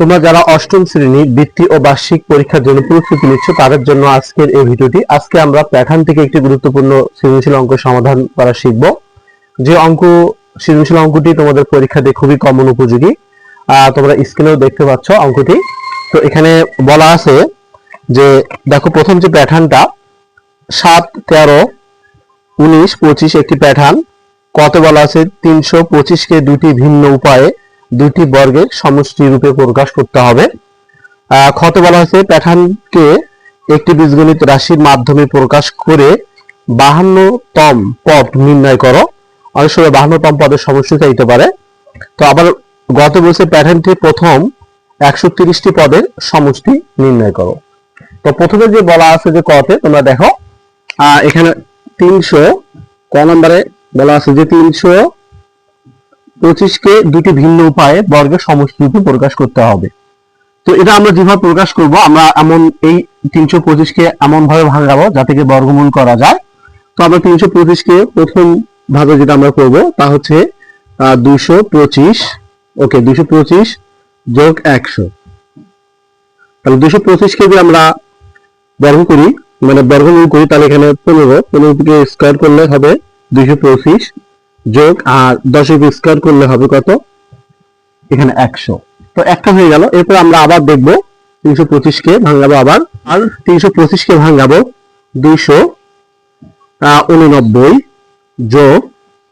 তোমরা যারা অষ্টম শ্রেণি, বৃত্তি ও বার্ষিক পরীক্ষার জন্য প্রস্তুতি নিচ্ছ, তাদের জন্য আজকের এই ভিডিওটি। আজকে আমরা প্যাটার্ন থেকে একটি গুরুত্বপূর্ণ সৃজনশীল অঙ্ক সমাধান করা শিখব। যে অঙ্ক, সৃজনশীল অঙ্কটি তোমাদের পরীক্ষাতে খুবই কমন উপযোগী। তোমরা স্ক্রিনেও দেখতে পাচ্ছ অঙ্কটি। তো এখানে বলা আছে যে, দেখো প্রথম যে প্যাটার্নটা সাত, তেরো, উনিশ, পঁচিশ একটি প্যাটার্ন কত বলা আছে? তিনশো পঁচিশকে দুটি ভিন্ন উপায়ে দুটি বর্গের সমষ্টি রূপে প্রকাশ করতে হবে। ক্ষত বলা হয়েছে প্যাটার্নকে একটি বীজগণিত রাশির মাধ্যমে প্রকাশ করে বাহান্নতম পদ নির্ণয় করো। অনেক সময় বাহান্নতম পদের সমষ্টি চাইতে পারে। তো আবার গত বলছে প্যাটার্নটি প্রথম একশো তিরিশটি পদের সমষ্টি নির্ণয় করো। তো প্রথমে যে বলা আছে যে কতে, তোমরা দেখো এখানে তিনশো, ক নম্বরে বলা আছে যে তিনশো পঁচিশকে দুটি ভিন্ন উপায়ে বর্গের সমষ্টিরূপে প্রকাশ করতে হবে। তো এটা আমরা যেভাবে প্রকাশ করব, আমরা এমন এই তিনশো পঁচিশকে এমন ভাবে ভাঙাবো যাতে বর্গমূল করা যায়। তো আমরা তিনশো পঁচিশকে প্রথম ভাবে যেটা আমরা করব, তা হচ্ছে দুশো পঁচিশ, ওকে দুশো পঁচিশ যোগ একশো। তাহলে দুশো পঁচিশকে যদি আমরা বর্গ করি মানে বর্গমূল করি, তাহলে এখানে পনেরো পনেরো স্কোয়ার করলে হবে দুইশো পঁচিশ যোগ আর দশকে স্কোয়ার করলে হবে কত? এখানে একশো। তো একটা হয়ে গেল। এরপর আমরা আবার দেখব তিনশো পঁচিশকে ভাঙাবো আবার। আর তিনশো পঁচিশকে ভাঙাবো দুইশো উননব্বই যোগ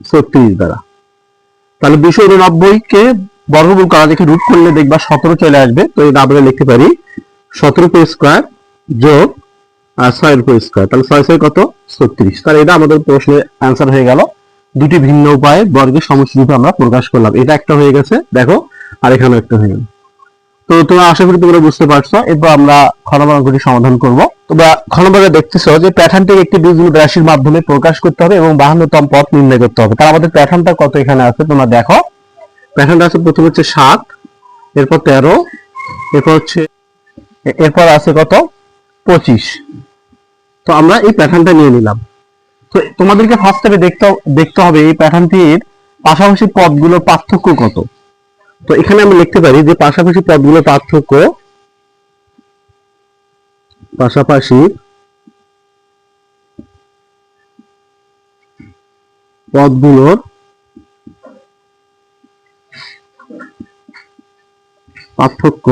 ছত্রিশ দ্বারা। তাহলে দুইশো উননব্বই কে বর্গমূল করা দেখে রুট করলে দেখবা সতেরো চলে আসবে। তো এটা আমরা লিখতে পারি সতেরো পে স্কোয়ার যোগ আর ছয়ের উপর স্কোয়ার তাহলে ছয় ছয় কত? ছত্রিশ। তাহলে এটা আমাদের প্রশ্নের অ্যান্সার হয়ে গেল। দুটি ভিন্ন উপায়ে বর্গের সমষ্টি রূপে আমরা প্রকাশ করলাম। এটা একটা হয়ে গেছে, দেখো, আর এখানে একটা হয়ে গেল। তো তোমরা আশা করি তোমরা বুঝতে পারছ। এরপর আমরা খ নম্বর অঙ্কটি সমাধান করব। তোমরা খ নম্বরে দেখতেছো যে প্যাটার্নটিকে একটি বীজগণিত রাশির মাধ্যমে প্রকাশ করতে হবে এবং বাহান্নতম পথ নির্ণয় করতে হবে। তার আমাদের প্যাটার্নটা কত এখানে আছে, তোমরা দেখো। প্যাটার্নটা আছে প্রথম হচ্ছে সাত, এরপর তেরো, এরপর হচ্ছে এরপর আছে কত? পঁচিশ। তো আমরা এই প্যাটার্নটা নিয়ে নিলাম। তো তোমাদেরকে ফার্স্ট স্টেপে দেখতে দেখতে হবে এই প্যাটার্নটির পাশাপাশি পদগুলোর পার্থক্য কত। তো এখানে আমি লিখতে পারি যে পাশাপাশি পদগুলোর পার্থক্য পাশাপাশি পদগুলোর পার্থক্য।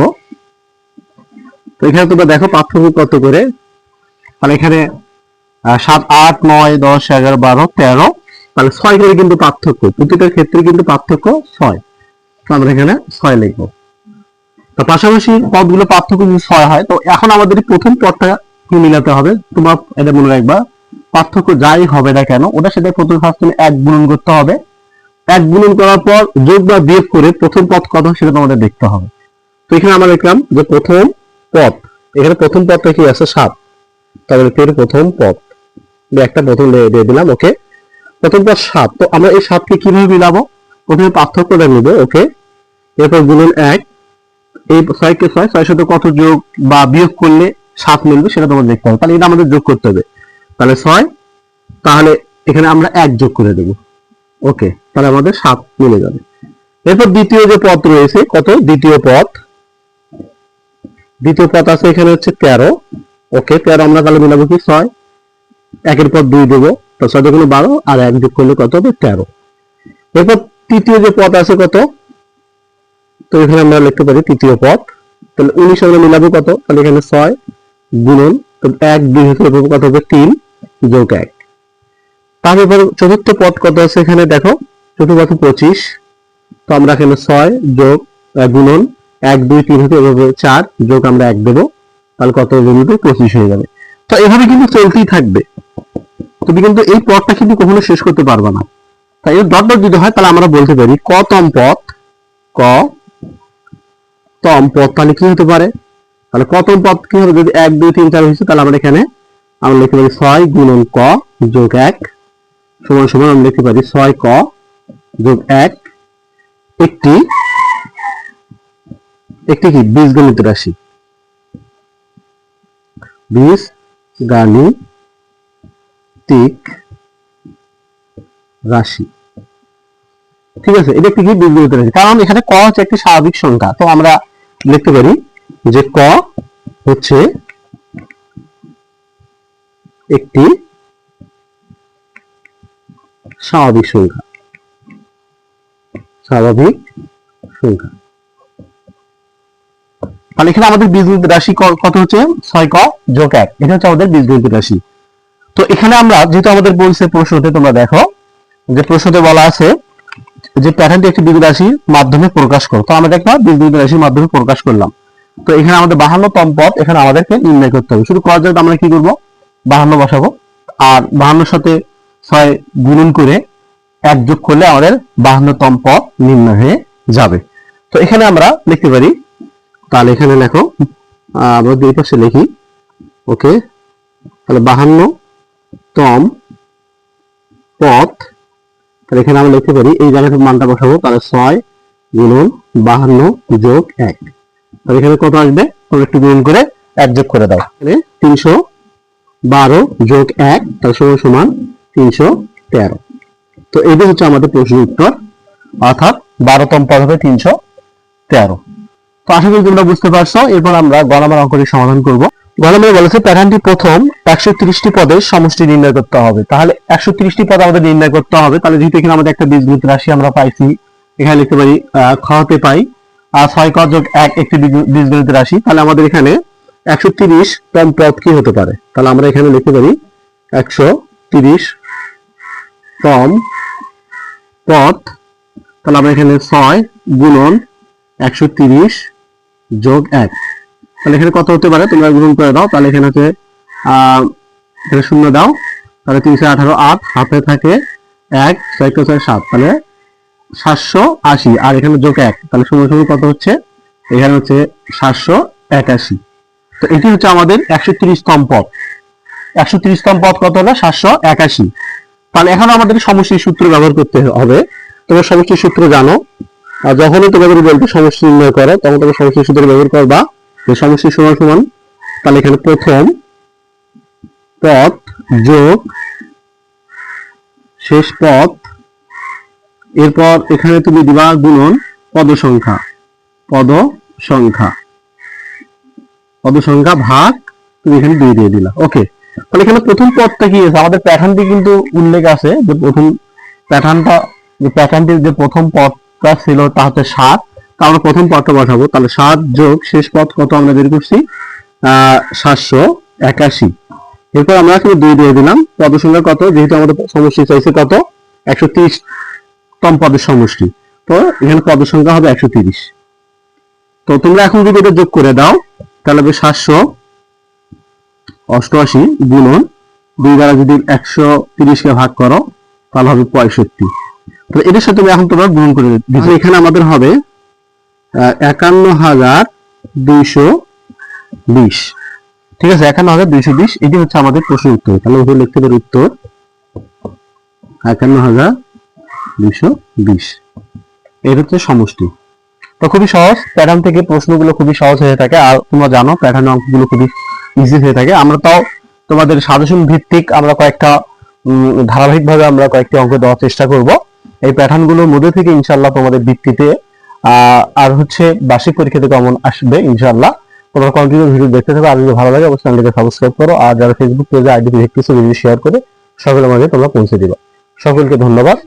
তো এখানে তোমরা দেখো পার্থক্য কত করে। তাহলে এখানে সাত, আট, নয়, দশ, এগারো, বারো, তেরো। তাহলে ছয় করে কিন্তু পার্থক্য। প্রতিটার ক্ষেত্রে কিন্তু পার্থক্য ছয়। আমরা এখানে ছয় লিখব। তো পাশাপাশি পদগুলো পার্থক্য যদি ছয় হয়, তো এখন আমাদের প্রথম পদটা মিলাতে হবে? তোমার এটা মনে রাখবা। পার্থক্য যাই হবে না কেন ওটা সেটা প্রথম ফার্স্ট তুমি এক গুণন করতে হবে। এক গুণন করার পর যোগ বা বিয়োগ করে প্রথম পদ কত সেটা তোমাদের দেখতে হবে। তো এখানে আমরা দেখলাম যে প্রথম পদ। এখানে প্রথম পদটা কি আছে? সাত। তাহলে প্রথম পদ। একটা প্রথম দিয়ে দিলাম ওকে প্রথম পদ সাত। তো আমরা এই সাতকে কীভাবে মিলাবো? প্রথমে পার্থক্যটা নিব ওকে এরপর গুণন এক। এই ছয়কে ছয়, ছয়ের সাথে কত যোগ বা বিয়োগ করলে সাত মিলবে সেটা তোমাদের দেখতে হবে। তাহলে এটা আমাদের যোগ করতে হবে। তাহলে ছয়, তাহলে এখানে আমরা এক যোগ করে দেব। ওকে তাহলে আমাদের সাত মিলে যাবে। এরপর দ্বিতীয় যে পথ রয়েছে, কত? দ্বিতীয় পথ দ্বিতীয় পথ আছে এখানে হচ্ছে তেরো। ওকে তেরো আমরা তাহলে মিলাবো কি? ছয়। একের পর দুই দেবো, তো ছয় দুগুণে বারো, আর এক যোগ করলে কত হবে? তেরো। এরপর তৃতীয় যে পদ আছে কত? তো এখানে আমরা লিখতে পারি তৃতীয় পদ। তাহলে উনিশ আমরা মিলাবো কত? তাহলে এখানে ছয় গুণন, তো এক দুই হতে হবে কত হবে? তিন যোগ এক। তারপর চতুর্থ পদ কত আছে এখানে? দেখো, চতুর্থ পঁচিশ। তো আমরা এখানে ছয় যোগ গুণন, এক দুই তিন হতে চার, যোগ আমরা এক দেবো। তাহলে কত হবে পঁচিশ হয়ে যাবে। তো এভাবে কিন্তু চলতেই থাকবে। তুমি কিন্তু এই পদটা কিন্তু কখনো শেষ করতে পারবে না। তাই ডট ডট যদি হয়, তাহলে আমরা বলতে পারি কতম পদ ক তম পদ তাহলে কি হতে পারে? তাহলে কতম পদ কি হবে? যদি এক, দুই, তিন, চার হয়েছে, তাহলে আমরা এখানে আমরা লিখতে পারি ছয় গুণন ক যোগ এক সমান সমান আমরা লিখতে পারি ছয় ক যোগ এক একটি একটি কি? বীজগণিত রাশি। বীজ গাণিতিক রাশি। ঠিক আছে, এটা একটি কি বীজগণিত রাশি কারণ এখানে ক হচ্ছে একটি স্বাভাবিক সংখ্যা। তো আমরা লিখতে পারি যে ক হচ্ছে একটি স্বাভাবিক সংখ্যা। স্বাভাবিক সংখ্যা। তাহলে এখানে আমাদের বীজগণিত রাশি কত হচ্ছে? ছয় ক যোগ এক। এটা হচ্ছে আমাদের বীজগণিত রাশি। তো এখানে আমরা, যেহেতু আমাদের বলছে প্রশ্নতে, তোমরা দেখো যে প্রশ্নতে বলা আছে যে প্যাটার্নটি একটি বীজগণিত রাশির মাধ্যমে প্রকাশ করো। তো আমরা একটা বীজগণিত রাশির মাধ্যমে প্রকাশ করলাম। তো এখানে আমাদের বাহান্নতম পদ, এখানে আমাদেরকে নির্ণয় করতে হবে। শুধু করার জন্য আমরা কি করব? বাহান্ন বসাবো। আর বাহান্নর সাথে ছয় গুণন করে এক যোগ করলে আমাদের বাহান্নতম পদ নির্ণয় হয়ে যাবে। তো এখানে আমরা লিখতে পারি তাহলে এখানে লেখো আমরা দুই পাশে লিখি, ওকে? তাহলে বাহান্ন তম পথ তাহলে এখানে আমরা লিখতে পারি, এই জায়গায় মানটা বসাবো, তাহলে ছয় গুণন বাহান্ন যোগ এক। তাহলে এখানে কত আসবে? তোমরা একটু গুণন করে এক যোগ করে দাও। এখানে তিনশো বারো যোগ এক, তাহলে সমান সমান তিনশো তেরো। তো এটা হচ্ছে আমাদের প্রশ্নের উত্তর, অর্থাৎ বারোতম পদ হবে তিনশো তেরো। তো আশা করি তোমরা বুঝতে পারছ। এরপর আমরা গণামার অঙ্কটি সমাধান করব। গণামারে বলেছে প্যাটার্নটি প্রথম একশো ত্রিশটি পদের সমষ্টি নির্ণয় করতে হবে। তাহলে একশো ত্রিশটি পদ আমাদের নির্ণয় করতে হবে। তাহলে যেহেতু এখানে আমাদের একটা বীজগণিত রাশি আমরা পাইছি এখানে লিখতে পারি আহ, খ পাই আর ছয় ক যোগ এক একটি বীজ- বীজগণিত রাশি। তাহলে আমাদের এখানে একশো তিরিশ তম পদ কি হতে পারে? তাহলে আমরা এখানে লিখতে পারি একশো তিরিশ তম পদ। তাহলে আমরা এখানে ছয় গুণন একশো তিরিশ যোগ এক। তাহলে এখানে কত হতে পারে? তোমরা গুণন করে দাও। তাহলে এখানে হচ্ছে এখানে শূন্য দাও। তাহলে তিনশো আঠারো আট হাতে থাকে এক, ছয় ছয় সাত? তাহলে সাতশো আশি। আর এখানে যোগ এক। তাহলে সময় সময় কত হচ্ছে? এখানে হচ্ছে সাতশো একাশি। তো এটি হচ্ছে আমাদের একশো তিরিশ তম পদ। একশো তিরিশ তম পদ কত হলো? সাতশো একাশি। তাহলে এখন আমাদের সমষ্টির সূত্র ব্যবহার করতে হবে। তোমরা সমষ্টির সূত্র জানো। আর যখনই তোমাদের বলতে সমষ্টি নির্ণয় করো, তখন তোমরা সমষ্টির সূত্র ব্যবহার করবা। যে সমষ্টি সমান সমান, তাহলে এখানে প্রথম পদ যোগ শেষ পদ, এরপর এখানে তুমি দিবা গুণন পদ সংখ্যা পদ সংখ্যা পদ সংখ্যা ভাগ তুমি এখানে দুই দিয়ে দিলা। ওকে তাহলে এখানে প্রথম পদটা কি আছে? আমাদের প্যাটার্নটি কিন্তু উল্লেখ আছে যে প্রথম প্যাটার্নটা যে প্যাটার্নটির যে প্রথম পদটা ছিল তা হচ্ছে সাত। তা আমরা প্রথম পদটা বসাবো তাহলে সাত যোগ শেষ পদ কত আমরা বের করছি? সাতশো একাশি। এরপর আমরা এখানে দুই দিয়ে দিলাম। পদ সংখ্যা কত? যেহেতু আমাদের সমষ্টি চাইছে কত? একশো তম পদের সমষ্টি। তো এখানে পদ সংখ্যা হবে একশো তিরিশ। তো তোমরা এখন যদি এটা যোগ করে দাও, তাহলে হবে সাতশো অষ্টআশি গুণন। দুই দ্বারা যদি একশো তিরিশকে ভাগ করো, তাহলে হবে পঁয়ষট্টি। তো এটার সাথে তুমি এখন তোমরা গুণন করে দিচ্ছি। এখানে আমাদের হবে একান্ন হাজার দুইশো বিশ। ঠিক আছে একান্ন হাজার দুইশো বিশ এটি হচ্ছে আমাদের প্রশ্ন উত্তর। তাহলে ওখানে লিখতে পারি উত্তর একান্ন হাজার দুইশো বিশ। এটা হচ্ছে সমষ্টি। তো খুবই সহজ প্যাটার্ন থেকে প্রশ্নগুলো খুবই সহজ হয়ে থাকে। আর তোমরা জানো প্যাটার্ন অঙ্কগুলো খুবই ইজি হয়ে থাকে। আমরা তাও তোমাদের সাজেশন ভিত্তিক আমরা কয়েকটা ধারাবাহিকভাবে আমরা কয়েকটি অঙ্ক দেওয়ার চেষ্টা করব। এই প্যাটার্নগুলোর মধ্যে থেকে ইনশাল্লাহ তোমাদের ভিত্তিতে আহ, আর হচ্ছে বার্ষিক পরীক্ষাতে কেমন আসবে ইনশাল্লাহ তোমরা কন্টিনিউ ভিডিও দেখতে থাকো আর যদি ভালো লাগে অবশ্যই চ্যানেলকে সাবস্ক্রাইব করো আর যারা ফেসবুক পেজে আইডি দেখতেছো ভিডিও শেয়ার করে সকলের মাঝে তোমরা পৌঁছে দিবা। সকলকে ধন্যবাদ।